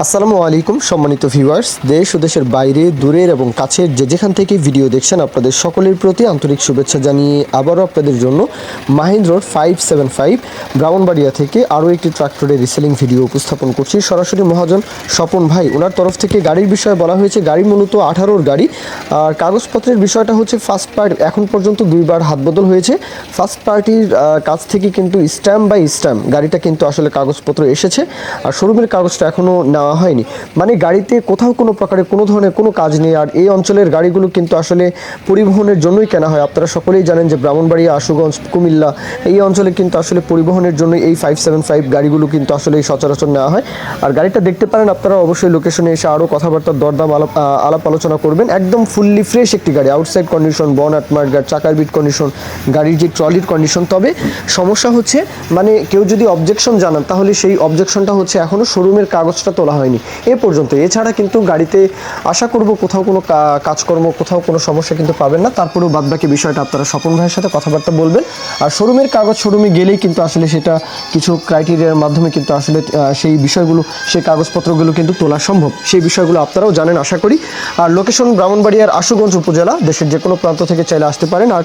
আসসালামু আলাইকুম, সম্মানিত ভিউয়ার্স দেশ ও দেশের বাইরে, দূরের এবং কাছের যে যেখান থেকে ভিডিও দেখছেন, আপনাদের সকলের প্রতি আন্তরিক শুভেচ্ছা জানিয়ে আবারও আপনাদের জন্য মাহিন্দ্রর ফাইভ সেভেন ফাইভ ব্রাউনবাড়িয়া থেকে আরও একটি ট্রাক্টরের রিসেলিং ভিডিও উপস্থাপন করছি। সরাসরি মহাজন স্বপন ভাই ওনার তরফ থেকে গাড়ির বিষয়ে বলা হয়েছে, গাড়ি মূলত আঠারোর গাড়ি। আর কাগজপত্রের বিষয়টা হচ্ছে ফার্স্ট পার্ট এখন পর্যন্ত দুইবার হাত বদল হয়েছে। ফার্স্ট পার্টির কাছ থেকে কিন্তু স্ট্যাম্প বাই স্ট্যাম্প গাড়িটা কিন্তু আসলে কাগজপত্র এসেছে। আর শোরুমের কাগজটা এখনও নেওয়া হয়নি। মানে গাড়িতে কোথাও কোনো প্রকারের কোনো ধরনের কোনো কাজ নেই, আর এই অঞ্চলের গাড়িগুলো কিন্তু আসলে পরিবহনের জন্যই কেনা হয়। আপনারা সকলেই জানেন যে ব্রাহ্মণবাড়িয়া, আশুগঞ্জ, কুমিল্লা, এই অঞ্চলে কিন্তু আসলে পরিবহনের জন্য এই ফাইভ সেভেন ফাইভ গাড়িগুলো কিন্তু আসলে সচরাচর নেওয়া হয়। আর গাড়িটা দেখতে পারেন আপনারা অবশ্যই লোকেশনে এসে আরও কথাবার্তা দরদাম আলাপ আলাপ আলোচনা করবেন। একদম ফুললি ফ্রেশ একটি গাড়ি আউটসাইড কন্ডিশন বন আটমার্ট গার্ড চাকার বিট কন্ডিশন গাড়ির যে ট্রলির কন্ডিশন তবে সমস্যা হচ্ছে মানে কেউ যদি অবজেকশন জানান, তাহলে সেই অবজেকশনটা হচ্ছে এখনও শোরুমের কাগজটা তোলা হয়নি। এ পর্যন্ত এছাড়া কিন্তু গাড়িতে আশা করব কোথাও কোনো কাজকর্ম, কোথাও কোনো সমস্যা কিন্তু পাবেন না। তারপরেও বাদবাকি বিষয়টা আপনারা স্বপন ভাইয়ের সাথে কথাবার্তা বলবেন। আর শোরুমের কাগজ শোরুমে গেলেই কিন্তু আসলে সেটা কিছু ক্রাইটেরিয়ার মাধ্যমে কিন্তু আসলে সেই বিষয়গুলো, সেই কাগজপত্রগুলো কিন্তু তোলা সম্ভব। সেই বিষয়গুলো আপনারাও জানেন, আশা করি। আর লোকেশন ব্রাহ্মণবাড়িয়ার আশুগঞ্জ উপজেলা, দেশের যে কোনো প্রান্ত থেকে চাইলে আসতে পারেন। আর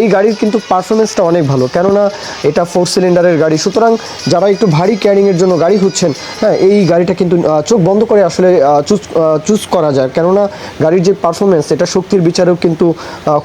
এই গাড়ির কিন্তু পারফরমেন্সটা অনেক ভালো। কেননা এটা ফোর সিলিন্ডারের গাড়ি। সুতরাং যারা একটু ভারী ক্যারিংয়ের জন্য গাড়ি খুঁজছেন হ্যাঁ এই গাড়িটা কিন্তু চোখ বন্ধ করে আসলে চুজ চুজ করা যায়। কেননা গাড়ির যে পারফরমেন্স এটা শক্তির বিচারেও কিন্তু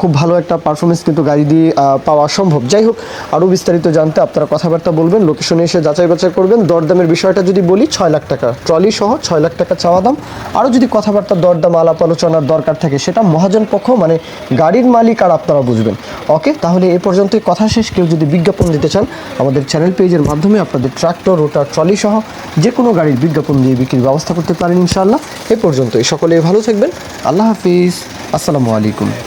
খুব ভালো একটা পারফরমেন্স কিন্তু গাড়ি দিয়ে পাওয়া সম্ভব। যাই হোক, আরও বিস্তারিত জানতে আপনারা কথাবার্তা বলবেন লোকেশনে এসে যাচাই বাছাই করবেন। দরদামের বিষয়টা যদি বলি, ছয় লাখ টাকা। ট্রলি সহ ছয় লাখ টাকা চাওয়া দাম। আরও যদি কথাবার্তা, দরদাম, আলাপ আলোচনার দরকার থাকে, সেটা মহাজন পক্ষ মানে গাড়ির মালিক আর আপনারা বুঝবেন। ওকে, তাহলে এ পর্যন্তই কথা শেষ। কেউ যদি বিজ্ঞাপন দিতে চান, আমাদের চ্যানেল পেজের মাধ্যমে আপনাদের ট্রাক্টর রোটার ট্রলি সহ যে কোনো গাড়ির বিজ্ঞাপন দিয়ে বিক্রির ব্যবস্থা করতে পারেন ইনশাআল্লাহ। এ পর্যন্তই। সকলে ভালো থাকবেন। আল্লাহ হাফিজ। আসসালামু আলাইকুম।